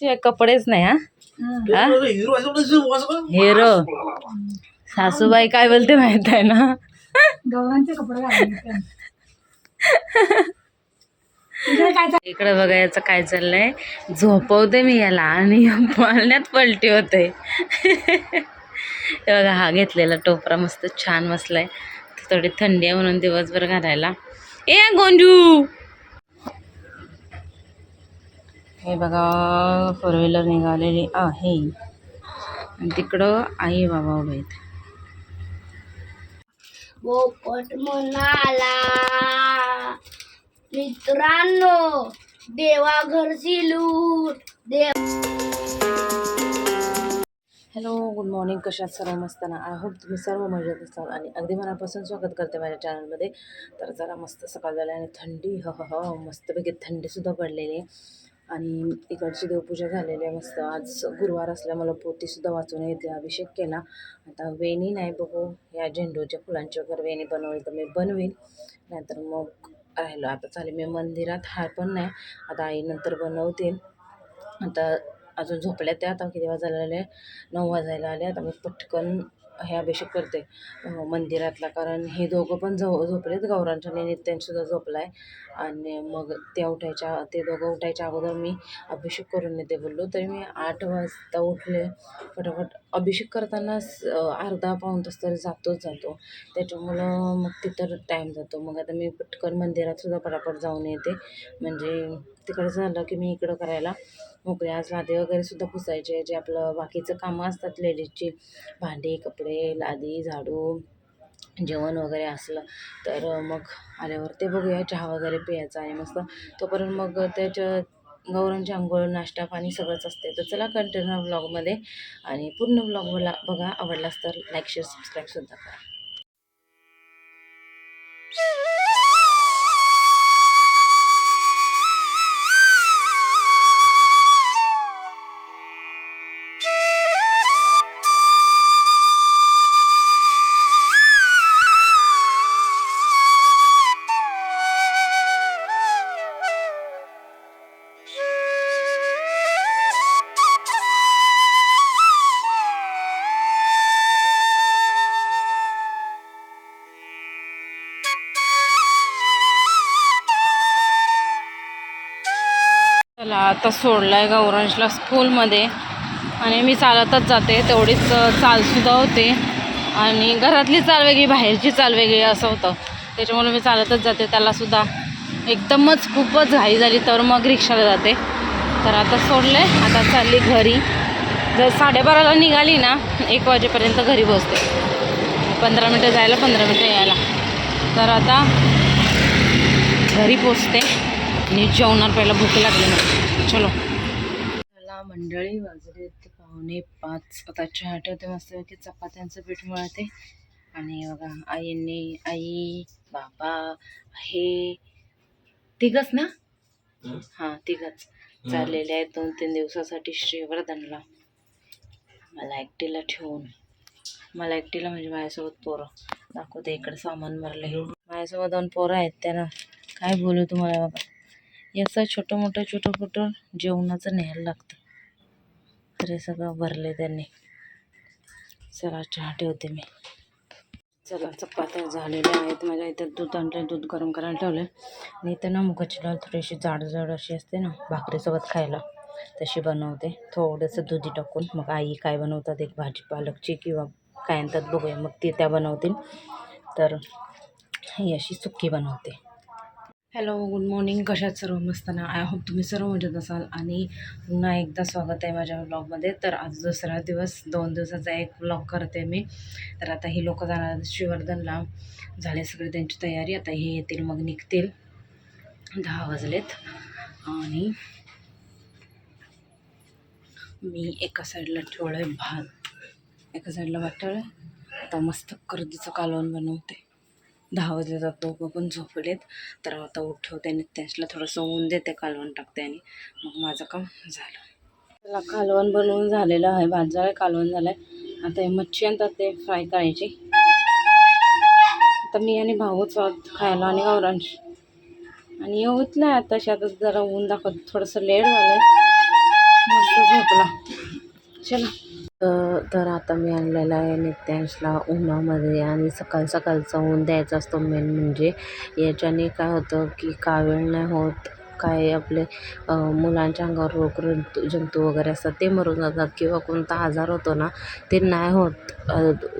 ते कपडेच नाही हा? हा? हिरो सासूबाई काय बोलते माहीत आहे ना? इकडे बघायचं काय चाललंय? झोपवते मी याला आणि पाळण्यात पलटी होते. हे बघा हा घेतलेला टोपरा मस्त छान बसलाय. थोडी थंडी आहे म्हणून दिवसभर घालायला. ए गोंजू हे बघा फोर व्हीलर निघालेली आहे. आणि तिकडं आई बाबा उभे आहेत. पोपट म्हणाला मित्रांनो देवा घरची लूट देव हॅलो गुड मॉर्निंग कशात सर्व मस्त ना? आय होप तुम्ही सर्व मजेत असाल. आणि अगदी मनापासून स्वागत करते माझ्या चॅनलमध्ये तर जरा मस्त सकाळ झाली आणि थंडी ह ह ह मस्तपैकी थंडीसुद्धा पडलेली आहे. आणि इकडची देवपूजा झालेली आहे मस्त. आज गुरुवार असल्यामुळं पोतीसुद्धा वाचून येते अभिषेक केला. आता वेणी नाही बघू या झेंडूच्या फुलांची वगैरे वेणी बनवली तर मी बनवीन. नाहीतर मग राहिलं. आता चालेल मी मंदिरात हार पण नाही. आता आई नंतर बनवतील. आता अजून झोपल्या त्या आता किती वाजायला आले? नऊ वाजायला आले. आता मी पटकन हे अभिषेक करते मंदिरातला. कारण हे दोघं पण झो झोपलेत गौरांच्या नित्यांसुद्धा झोपला आहे आणि मग त्या उठायच्या ते दोघं उठायच्या अगोदर मी अभिषेक करून येते बोललो. तरी मी आठ वाजता उठले. फटाफट अभिषेक करतानाच अर्धा पाऊण तास तरी जातोच जातो. त्याच्यामुळं मग तिथं टाईम जातो. मग आता मी पटकन मंदिरातसुद्धा पटापट जाऊन येते. म्हणजे तिकडं झालं की मी इकडं करायला मोकळी. आज लादे वगैरे सुद्धा पुसायचे जे आपलं बाकीचं कामं असतात लेडीजची. भांडी कपडे लादी झाडू जेवण वगैरे असलं तर मग आल्यावर ते बघूया चहा वगैरे प्यायचा आणि मस्त. तोपर्यंत मग त्याच्या गौरांची आंघोळ नाश्ता पाणी सगळंच असते. तर चला कंटिन्यू ब्लॉगमध्ये आणि पूर्ण ब्लॉग मला बघा. आवडलास तर लाईक शेअर सबस्क्राईबसुद्धा करा. चला आता आहे गौरांशला स्कूलमध्ये आणि मी चालतच जाते तेवढीच चालसुद्धा होते. आणि घरातली चाल वेगळी बाहेरची चाल वेगळी असं होतं. त्याच्यामुळे मी चालतच जाते त्यालासुद्धा एकदमच खूपच घाई झाली तर मग रिक्षाला जाते. तर आता सोडले आता चालली घरी. जर साडेबाराला निघाली ना एक वाजेपर्यंत घरी पोचते पंधरा मिनटं जायला पंधरा मिनटं यायला. तर आता घरी पोचते. आणि जेवणार पहिला भूक लागली ना चलो. मला मंडळी वाजले पाहुणे पाच. आता चहा ठेवते मस्तपैकी. चपात्यांचं पीठ मिळते. आणि बघा आईंनी आई बाबा हे तिघच ना? हां तिघच. चाललेले आहेत दोन तीन दिवसासाठी श्रीवर्धनला. मला एकटीला ठेवून. मला एकटीला म्हणजे माझ्यासोबत पोरं. दाखवते इकडे सामान भरले माझ्यासोबत दोन पोरं आहेत त्यांना काय बोलू तुम्हाला बघा. याचं छोटं मोठं छोटं मोठं जेवणाचं न्यायला लागतं. तर हे सगळं भरले त्यांनी. चला चहा ठेवते मी. चला चपात्या झालेल्या आहेत. माझ्या इथं दूध आणलं दूध गरम करायला ठेवलं आणि इथं ना मुगाची डाळ थोडीशी जाड जाड अशी असते ना भाकरीसोबत खायला तशी बनवते. थोडंसं दुधी टाकून मग आई काय बनवतात एक भाजी पालकची किंवा काय आणतात बघूया. मग ती त्या बनवतील. तर ही अशी सुक्की बनवते. Hello good morning. कशात सर्व मस्त ना? आय होप तुम्ही सर्व मजेत असाल आणि पुन्हा एकदा स्वागत आहे माझ्या ब्लॉगमध्ये. तर आज दुसरा दिवस दोन दिवसाचा एक ब्लॉग करते मी. तर आता ही लोक जाणार श्रीवर्धनला झाले सगळी त्यांची तयारी. आता हे येतील मग निघतील. दहा वाजलेत. आणि मी एका साईडला ठेवलं आहे भात. एका साईडला भात ठेवलं आहे आता मस्त कर्दीचं कालवण बनवते. दहा वाजले जात दोघं पण झोपलेत. तर आता उठवते आणि त्यांच्याला थोडंसं ऊन देते कालवण टाकते आणि मग माझं काम झालं. त्याला कालवण बनवून झालेलं आहे भात झालं कालवण झालं आहे आता हे मच्छी आणतात ते फ्राय करायची. आता मी आणि भाऊच आहोत खायला आणि गौरांश आणि उठलं नाही आता शेतात जरा ऊन दाखवत थोडंसं लेट झालं आहे मस्त झोपला. चला. तर आता मी आणलेला आहे नित्यांशला उन्हामध्ये आणि सकाळ सकाळचा ऊन द्यायचा असतो मेन म्हणजे. याच्याने काय होतं की कावीळ नाही होत काय आपले मुलांच्या अंगावर रोग जंतू जंतू वगैरे असतात ते मरून जातात किंवा कोणता आजार होतो ना ते नाही होत.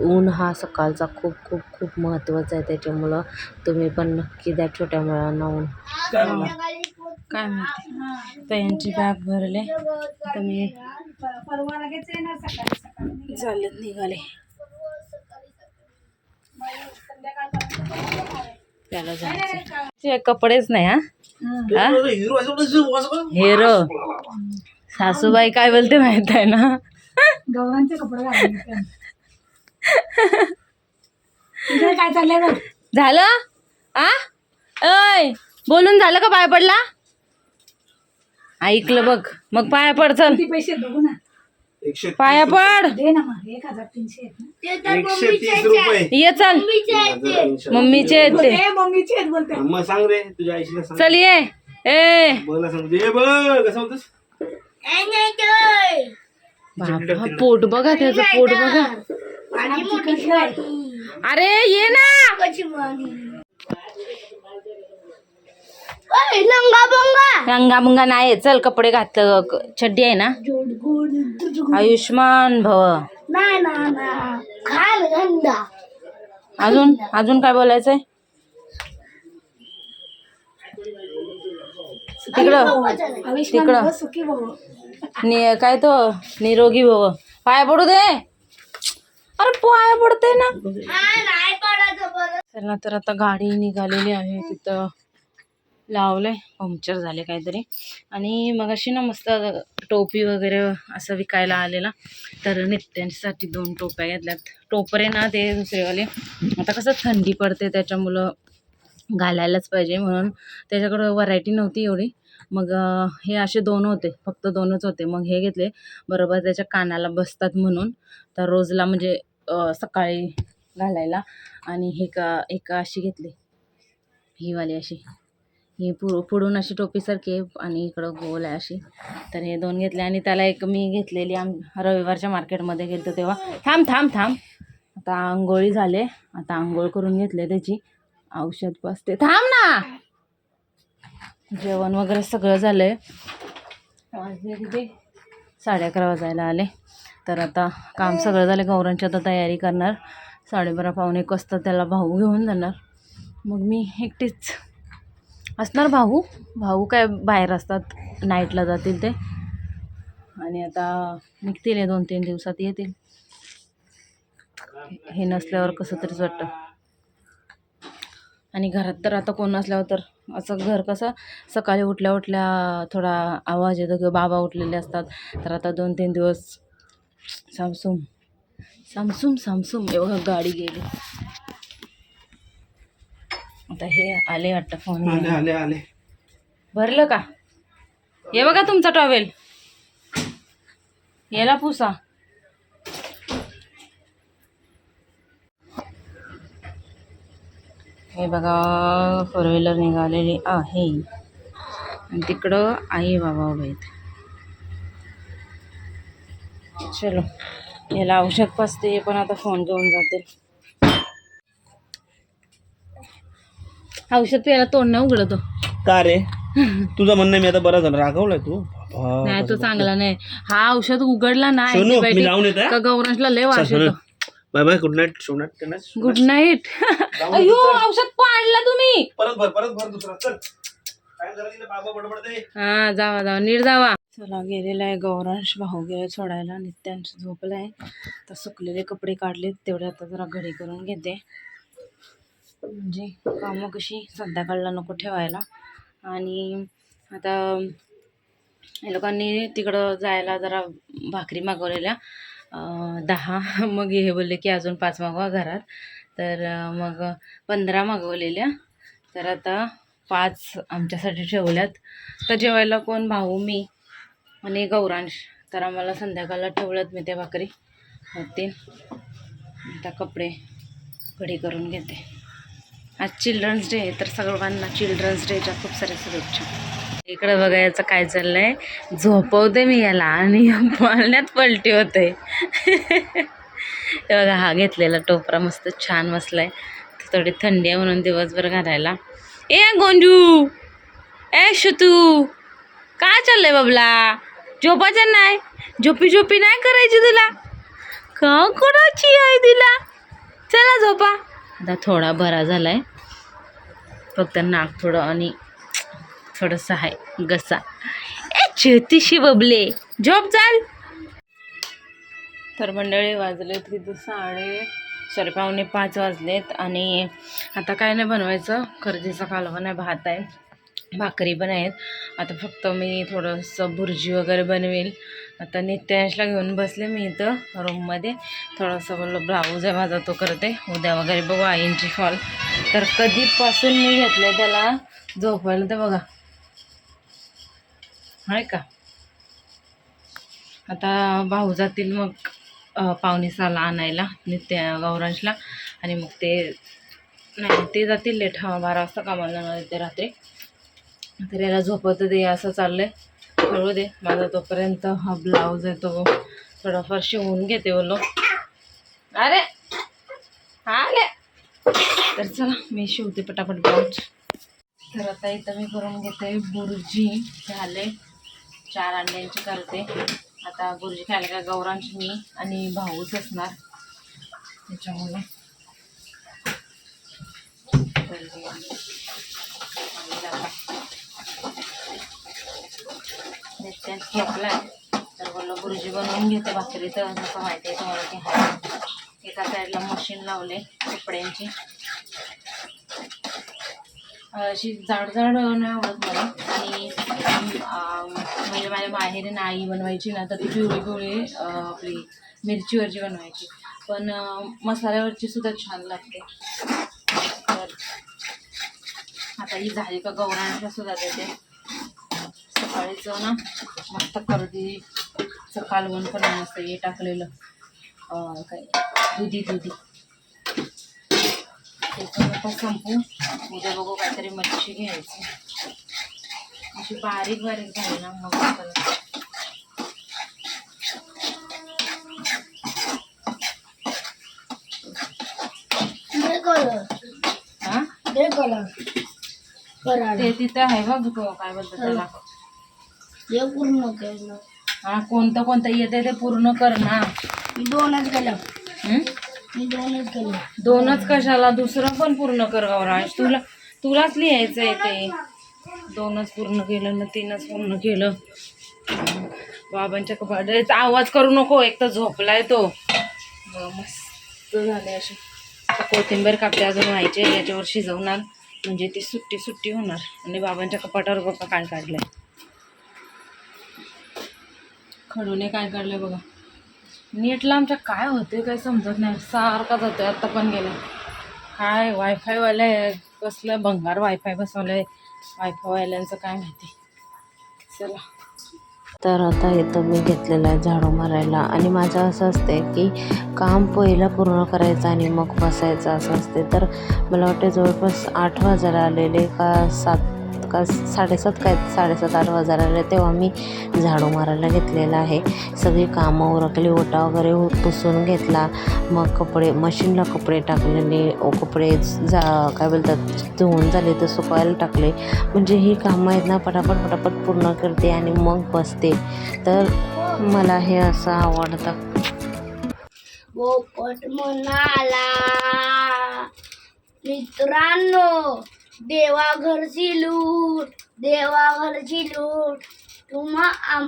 ऊन हा सकाळचा खूप खूप खूप महत्त्वाचा आहे. त्याच्यामुळं तुम्ही पण नक्की द्या छोट्या मुलांना ऊन. काय माहिती? तर यांची बॅग भरले. तर मी चालत निघाले. त्याला जायचं कपडेच नाही हा? हा? हिरो. सासूबाई काय बोलते माहीत आहे ना? गौरांचे कपडे काय चाललंय झालं? आ? अय बोलून झालं का पाय पडला? ऐकलं बग मग पाया पड चल. किती पैसे आहेत बघू ना. एकशे पाया पड. दे ना मग. एक हजार तीनशे आहेत ना. ते तर एकशे तीस रुपये. ये चल. मम्मीचे आहेत ते. मम्मीचे आहेत ते बोलते मम्मीची आहेत बोलते. मग सांग रे तुझ्या आईशीला सांग. चल ये. ए. बघला सांग. ए बघ कसं होतस ए, नाही ते. बाबा पोट बघा त्याचं पोट बघा. आणि. अरे ये ना. कशी. लंगा बंगा. रंगा मुंगा नाही चल कपडे घातलं. चड्डी आहे ना? आयुष्मान भव. नाही ना ना. खाल गंदा अजून? अजून काय बोलायचंय? तिकडं. आयुष्मान तिकडं. भव, सुखी भाऊ नि काय तो? निरोगी भव. पाया पडू दे. अरे पाया पडते ना. हा, नाही पडायचं बरं. चला तर आता गाडी निघालेली आहे तिथं. लावलंय. पंक्चर झाले काहीतरी. आणि मग अशी ना मस्त टोपी वगैरे असं विकायला आलेला. तर नित्यांसाठी दोन टोप्या घेतल्यात. टोपरे ना ते दुसरेवाले. आता कसं थंडी पडते त्याच्यामुळं घालायलाच पाहिजे म्हणून. त्याच्याकडं व्हरायटी नव्हती एवढी. मग हे असे दोन होते. फक्त दोनच होते. मग हे घेतले. बरोबर त्याच्या कानाला बसतात म्हणून. तर रोजला म्हणजे सकाळी घालायला. आणि हे का एक अशी घेतली. ही वाली अशी. ही पु पुढून अशी टोपीसारखी आहे आणि इकडं गोल आहे अशी. तर हे दोन घेतले आणि त्याला एक मी घेतलेली आम रविवारच्या मार्केटमध्ये गेलो तेव्हा. थांब थांब थांब. आता आंघोळी झाले. आता आंघोळ करून घेतले त्याची. औषध बसते. थांब ना! जेवण वगैरे सगळं झालं आहे वाजले किती? साडे अकरा वाजायला आले. तर आता काम सगळं झालं. गौरांची आता तयारी करणार. साडेबारा पावणे एक वाजता त्याला भाऊ घेऊन जाणार. मग मी एकटीच असणार भाऊ? भाऊ काय बाहेर असतात नाईटला जातील ते. आणि आता निघतील हे दोन तीन दिवसात येतील. हे नसल्यावर कसं तरीच वाटतं. आणि घरात तर आता कोण नसल्यावर तर असं घर कसं सकाळी उठल्या उठल्या थोडा आवाज येतो किंवा बाबा उठलेले असतात. तर आता दोन तीन दिवस सामसूम सामसूम सामसूम एवढं गाडी गेली. आता हे आले वाटतं फोन आले आले आले. भरलं का? हे बघा तुमचा टॉवेल याला पुसा. हे बघा फोर व्हीलर निघालेली आहे. आणि तिकडं आई बाबा उभे आहेत. चलो याला औषध पाजते पण आता फोन घेऊन जातील. औषध प्यायला तोंड नाही उघडतो. का रे? तुझं म्हणणं मी आता बरा झाला. रागवलाय तू? बाबा, नाही तो कसं चांगला नाही. हा औषध उघडला ना सोनू, मी antibiotic, लावून येतो, हा? का गौरांशला लय वास सोनू, येतो. Bye bye good night night good night अयो औषध पाडला तुम्ही. परत भर परत भर दुसरा. चल. काय झालं तिला बाबा बडबडते हा जावा जावा नीट जावा. चला गेलेला आहे गौरांश. भाऊ गेले सोडायला. नित्यांश झोपलाय. तर सुकलेले कपडे काढले तेवढे आता जरा घडी करून घेते. म्हणजे कामं कशी संध्याकाळला नको ठेवायला. आणि आता या लोकांनी तिकडं जायला जरा भाकरी मागवलेल्या. दहा. मग हे बोलले की अजून पाच मागवा घरात. तर मग पंधरा मागवलेल्या. तर आता पाच आमच्यासाठी ठेवल्यात. तर जेवायला कोण? भाऊ मी आणि गौरांश. तर आम्हाला संध्याकाळला ठेवल्यात मी त्या भाकरी. होते आता कपडे घडी करून घेते. आज चिल्ड्रन्स डे आहे तर सर्वांना चिल्ड्रन्स डेच्या खूप साऱ्या शुभेच्छा. इकडे बघायचं काय चाललंय? झोपवते मी याला आणि पाळण्यात पलटी होते. हे बघा हा घेतलेला टोपरा मस्त छान बसलाय. थोडी थंडी आहे म्हणून दिवसभर घालायला. ए गोंजू ए शतू! काय चाललंय बाबला? झोपायचं नाही? झोपी झोपी नाही करायची तुला? का कोणाची आहे तिला चला झोपा. आता थोडा बरा झाला आहे फक्त नाक थोडं आणि थोडंसं आहे घसा. ए छोटीशी बबले. झोप चाल. तर मंडळी वाजले तरी साडे सॉरी पावणे पाच वाजलेत आणि आता काय नाही बनवायचं खरेदीचा कालवण आहे भात आहे. भाकरी पण आहेत. आता फक्त मी थोडंसं भुर्जी वगैरे बनवेल. आता नित्यांशला घेऊन बसले मी इथं रूममध्ये थोडंसं बोललं ब्लाऊज आहे माझा तो करते. उद्या वगैरे बघू आईंची फॉल तर कधीपासून मी घेतले त्याला झोपायला तर बघा. आहे का? आता भाऊ जातील मग पाहुणेसाला आणायला नित्य गौरांशला. आणि मग ते नाही ते जातील लेट हा बारा वाजता कामाला जाणार ते रात्री. तर याला झोपत दे असं चाललंय. कळू दे माझा तोपर्यंत हा ब्लाऊज आहे तो थोडाफार शिवून घेते बोलो अरे आले. तर चला मी शिवते पटापट ब्लाऊज. तर आता इथं मी करून घेते बुर्जी झाले चार अंड्यांची करते. आता बुर्जी खायला का गौरांची मी आणि भाऊच असणार. त्याच्यामुळे. तर आता नित्यात झोपलाय तर बोललो गुरुजी बनवून घेते भाकरी तर जसं माहिती आहे तुम्हाला की हाय एका साईडला मशीन लावले कपड्यांची अशी जाड जाड नाही आवडत मला. आणि म्हणजे माझ्या माहेरी नाही बनवायची ना तर ती पिवळी पिवळी आपली मिरचीवरची बनवायची. पण मसाल्यावरची सुद्धा छान लागते. तर आता ही झाली का गौरांच्या सुद्धा देते. सकाळीच ना. मस्त कर्दीचं कालवण पण मस्त हे टाकलेलं. काय? दुधी दुधी. त्याचं संपू. उद्या बघू काहीतरी मच्छी घ्यायची. अशी बारीक बारीक झाली ना मग हा? ते तिथं आहे बघ काय बोलतो त्याला. हे पूर्ण केलं. हा कोणतं कोणतं येते ते पूर्ण कर ना. मी दोनच केलं. हं? मी दोनच केलं. दोनच कशाला? दुसरं पण पूर्ण कर गौराज तुला तुलाच लिहायचं आहे ते. दोनच पूर्ण केलं ना तीनच पूर्ण केलं. बाबांच्या कपाटाचा आवाज करू नको एक तर झोपलाय तो. मस्त झाले असे आता कोथिंबीर कापते अजून व्हायचे याच्यावर शिजवणार. म्हणजे ती सुट्टी सुट्टी होणार. आणि बाबांच्या कपाटावर बघा काय काढलंय. खडूने काय काढलंय बघा. नेटला आमच्या काय होते काय समजत नाही. सारखा जातोय आत्ता पण गेला. काय वायफायवाले कसलं भंगार वायफाय बसवलंय. वायफायवाल्यांचं काय माहिती. चला. तर आता इथं मी घेतलेलं आहे झाडू मारायला आणि माझं असं असते की काम पहिलं पूर्ण करायचं आणि मग बसायचं असं असते तर मला वाटते जवळपास आठ वाजायला आलेले का सात का साडेसात काय साडेसात आठ वाजायला आले तेव्हा मी झाडू मारायला घेतलेला आहे. सगळी कामं उरकली ओटा वगैरे पुसून घेतला. मग कपडे मशीनला कपडे टाकलेले कपडे जा काय बोलतात धुवून झाले तर सुकायला टाकले. म्हणजे ही कामं आहेत ना पटापट पटापट पूर्ण करते आणि मग बसते. तर मला हे असं आवडतं. पोपट म्हणाला मित्रांनो देवाघरची लूट देवाघरची लूट. तुम्हा आम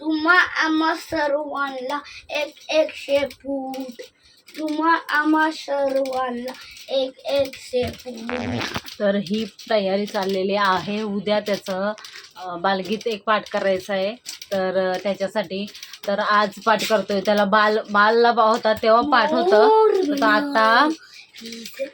तुम्हा आम्हा सर्वांना एक एकशे फूट. तुम्हा आम्हा सर्वांना एक एकशे फूट. तर ही तयारी चाललेली आहे. उद्या त्याचं अं, बालगीत एक पाठ करायचं आहे. तर अं, त्याच्यासाठी तर आज पाठ करतोय. त्याला बाल बालला बा- होता तेव्हा पाठ होतं. तर आता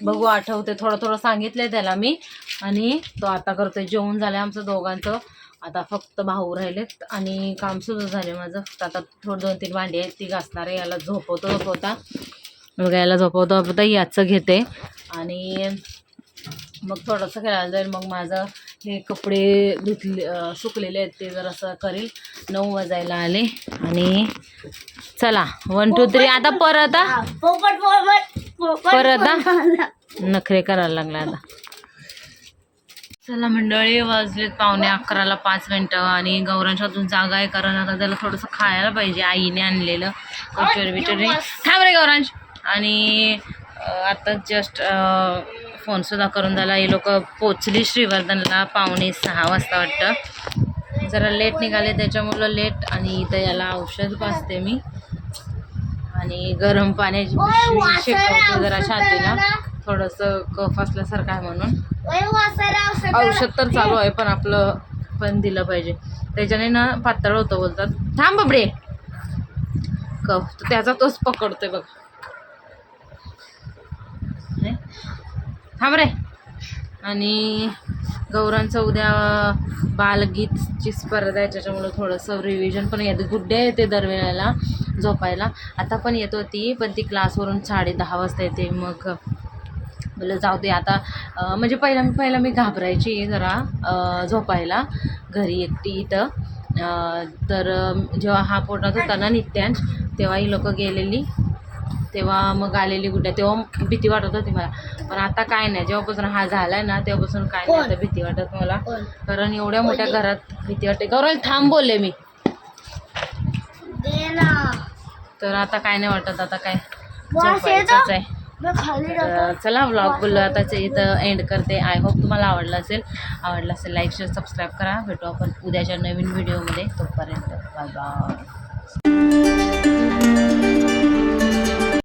बघू आठवते थोडं थोडं सांगितलंय त्याला मी. आणि तो आता करतोय. जेवण झालं आमचं दोघांचं. आता फक्त भाऊ राहिलेत आणि काम सुरू झाले माझं. तर आता थोडं दोन तीन भांडी आहेत. ती घासणार. आहे याला झोपवतो झोपवता बघा याला झोपवतो झोपवता याचं घेते. आणि मग थोडंसं खेळायला जाईल. मग माझं हे कपडे धुतले सुकलेले आहेत ते जर असं करील. नऊ वाजायला आले आणि चला वन टू थ्री आता परत परत. नखरे करायला लागला आता. चला मंडळी वाजलेत पावणे अकराला पाच मिनटं आणि गौरांच्या अजून जागा आहे कारण आता त्याला थोडंसं खायला पाहिजे. आईने आणलेलं कचोरी बिचोरी थांब रे गौरांश. आणि आता जस्ट फोनसुद्धा करून झाला. हे लोक पोचली श्रीवर्धनला पावणे सहा वाजता वाटतं. जरा लेट निघाले त्याच्यामुळं लेट आणि इथं याला औषध पाजते मी. आणि गरम पाण्याची शेकवते जरा छातीला. थोडंसं कफ असल्यासारखं आहे म्हणून. औषध तर चालू आहे पण आपलं पण दिलं पाहिजे. त्याच्याने ना पातळ होतं बोलतात. थांब बबडे. कफ त्याचा तोच पकडतोय बघ हे? थांब रे आणि गौरांचं उद्या बालगीतची स्पर्धा आहे त्याच्यामुळं थोडंसं रिव्हिजन पण येते. गुड्डे येते दरवेळेला झोपायला. आता पण येत होती पण ती क्लासवरून साडे दहा वाजता येते. मग म्हणलं जाऊ दे आता. म्हणजे पहिला पहिला मी घाबरायची जरा झोपायला. घरी एकटी इथं. तर जेव्हा हा पोटात होता ना नित्यांश तेव्हा ही लोक गेलेली. तेव्हा मग आलेली गुड्ड्या तेव्हा भीती वाटत होती मला. पण आता काय नाही जेव्हापासून हा झालाय ना तेव्हापासून काय नाही आता भीती वाटत मला? कारण एवढ्या मोठ्या घरात भीती वाटते. गौरव थांब बोलले मी. तर आता काय नाही वाटत आता काय? झोपायचंच आहे. चला व्लॉग बोललो आताच इथं एंड करते. आय होप तुम्हाला आवडलं असेल. आवडलं असेल लाईक शेअर सबस्क्राईब करा. भेटू आपण उद्याच्या नवीन व्हिडिओमध्ये तोपर्यंत बाय बाय